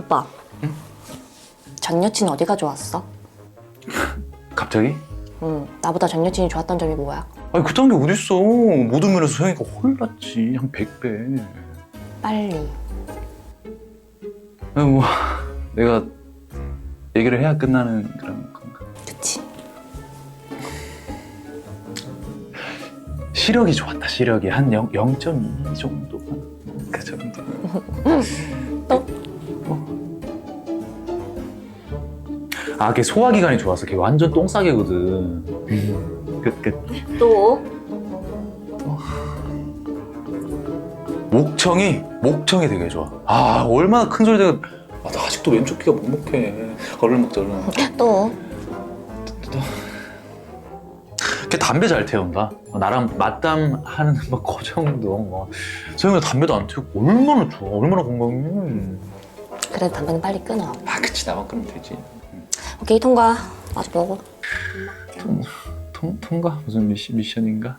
오빠. 전 여친 어디가 좋았어? 갑자기? 응, 나보다 전 여친이 좋았던 점이 뭐야? 아니 그딴 게 어딨어 모든 면에서 소영이가 홀랐지 한 100배 빨리. 아니 뭐 내가 얘기를 해야 끝나는 그런 건가 그치. 시력이 좋았다 시력이 한 0, 0.2 정도 그 정도 아, 걔 소화기관이 좋아서 걔 완전 똥싸개거든. 끝, 끝. 또? 목청이, 목청이 되게 좋아. 아, 얼마나 큰 소리 내가. 아, 나 아직도 왼쪽 귀가 먹먹해. 얼른 먹자, 얼른 먹자. 또? 걔 담배 잘 태운다. 나랑 맞담하는 뭐그 정도. 뭐. 소영이가 담배도 안 태우고 얼마나 좋아. 얼마나 건강해. 그래도 담배는 빨리 끊어. 아, 그치. 나만 끄면 되지. 오케이, 통과. 마저 먹어. 통, 통과? 무슨 미션, 미션인가?